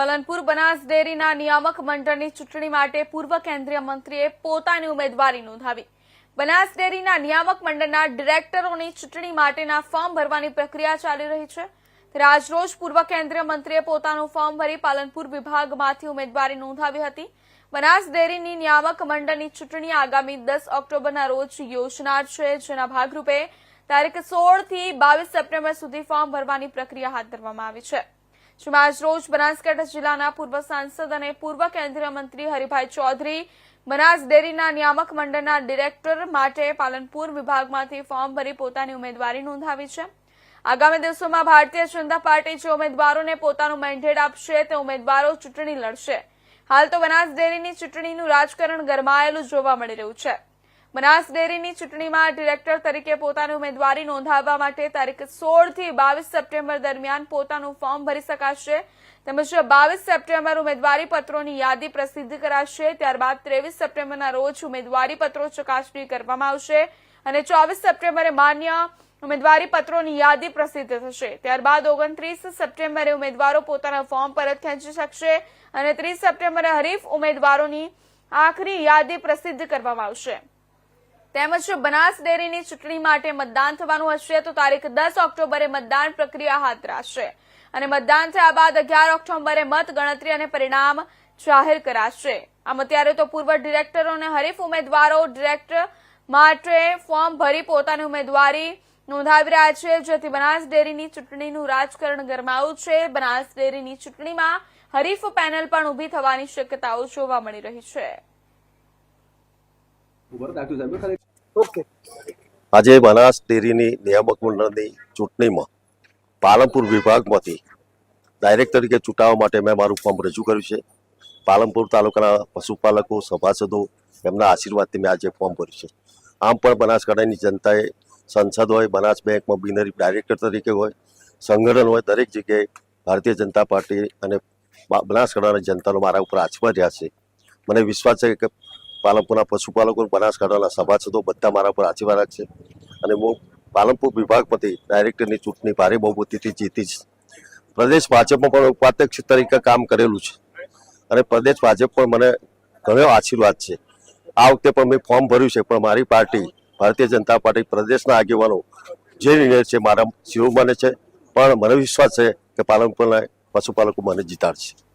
પાલનપુર બનાસ ડેરીના નિયામક મંડળની ચૂંટણી માટે પૂર્વ કેન્દ્રીય મંત્રીએ પોતાની ઉમેદવારી નોંધાવી. બનાસ ડેરીના નિયામક મંડળના ડિરેક્ટરોની ચૂંટણી માટેના ફોર્મ ભરવાની પ્રક્રિયા ચાલી રહી છે. રાજરોજ પૂર્વ કેન્દ્રીય મંત્રીએ પોતાનું ફોર્મ ભરી પાલનપુર વિભાગમાંથી ઉમેદવારી નોંધાવી હતી. બનાસ ડેરીની નિયામક મંડળની ચૂંટણી આગામી દસ ઓક્ટોબરના રોજ યોજનાર છે. જેના ભાગરૂપે તારીખ સોળથી બાવીસ સપ્ટેમ્બર સુધી ફોર્મ ભરવાની પ્રક્રિયા હાથ ધરવામાં આવી છે. જેમાં આજરોજ બનાસકાંઠા જિલ્લાના પૂર્વ સાંસદ અને પૂર્વ કેન્દ્રીય મંત્રી હરિભાઈ ચૌધરી બનાસ ડેરીના નિયામક મંડળના ડિરેક્ટર માટે પાલનપુર વિભાગમાંથી ફોર્મ ભરી પોતાની ઉમેદવારી નોંધાવી છે. આગામી દિવસોમાં ભારતીય જનતા પાર્ટી જે ઉમેદવારોને પોતાનું મેન્ડેટ આપશે, તે ઉમેદવારો ચૂંટણી લડશે. હાલ તો બનાસ ડેરીની ચૂંટણીનું રાજકારણ ગરમાયેલું જોવા મળી રહ્યું છે. બનાસ ડેરીની ચૂંટણીમાં ડિરેક્ટર તરીકે પોતાની ઉમેદવારી નોંધાવવા માટે તારીખ સોળથી બાવીસ સપ્ટેમ્બર દરમિયાન પોતાનું ફોર્મ ભરી શકાશે. તેમજ બાવીસ સપ્ટેમ્બર ઉમેદવારી પત્રોની યાદી પ્રસિદ્ધ કરાશે. ત્યારબાદ ત્રેવીસ સપ્ટેમ્બરના રોજ ઉમેદવારી પત્રો ચકાસણી કરવામાં આવશે અને ચોવીસ સપ્ટેમ્બરે માન્ય ઉમેદવારી પત્રોની યાદી પ્રસિદ્ધ થશે. ત્યારબાદ ઓગણત્રીસ સપ્ટેમ્બરે ઉમેદવારો પોતાના ફોર્મ પરત ખેંચી શકશે અને ત્રીસ સપ્ટેમ્બરે હરીફ ઉમેદવારોની આખરી યાદી પ્રસિદ્ધ કરવામાં આવશે. તેમજ બનાસ ડેરીની ચૂંટણી માટે મતદાન થવાનું હશે તો તારીખ દસ ઓક્ટોબરે મતદાન પ્રક્રિયા હાથ ધરાશે. અને મતદાન થયા બાદ અગિયાર ઓક્ટોબરે મત ગણતરી અને પરિણામ જાહેર કરાશે. આમ અત્યારે તો પૂર્વ ડિરેક્ટરો અને હરીફ ઉમેદવારો ડિરેક્ટર માટે ફોર્મ ભરી પોતાની ઉમેદવારી નોંધાવી રહ્યા છે. જેથી બનાસ ડેરીની ચૂંટણીનું રાજકારણ ગરમાયું છે. બનાસ ડેરીની ચૂંટણીમાં હરીફ પેનલ પણ ઊભી થવાની શક્યતાઓ જોવા મળી રહી છે. ઓકે આજે બનાસ ડેરીની નિયામક મંડળની ચૂંટણીમાં પાલનપુર વિભાગમાંથી ડાયરેક્ટ તરીકે ચૂંટાવા માટે મેં મારું ફોર્મ રજૂ કર્યું છે. પાલનપુર તાલુકાના પશુપાલકો સભાસદો એમના આશીર્વાદથી મેં આજે ફોર્મ ભર્યું છે. આમ પણ બનાસકાંઠાની જનતાએ સંસદ હોય બનાસ બેંકમાં બિનરી ડાયરેક્ટર તરીકે હોય સંગઠન હોય દરેક જગ્યાએ ભારતીય જનતા પાર્ટી અને બનાસકાંઠાની જનતાનો મારા ઉપર આશીર્વાદ રહ્યા છે. મને વિશ્વાસ છે કે પાલનપુરના પશુપાલકો બનાસકાંઠાના સભાસદો બધા મારા પર આશીર્વાદ છે. અને હું પાલનપુર વિભાગમાંથી ડાયરેક્ટરની ચૂંટણી ભારે બહુમતીથી જીતીશ. પ્રદેશ ભાજપમાં પણ ઉપાધ્યક્ષ તરીકે કામ કરેલું છે. અને પ્રદેશ ભાજપ પણ મને ઘણો આશીર્વાદ છે. આ વખતે પણ મેં ફોર્મ ભર્યું છે, પણ મારી પાર્ટી, ભારતીય જનતા પાર્ટી પ્રદેશના આગેવાનો જે નિર્ણય છે, મારા શિરોમાને છે. પણ મને વિશ્વાસ છે કે પાલનપુરના પશુપાલકો મને જીતાડશે.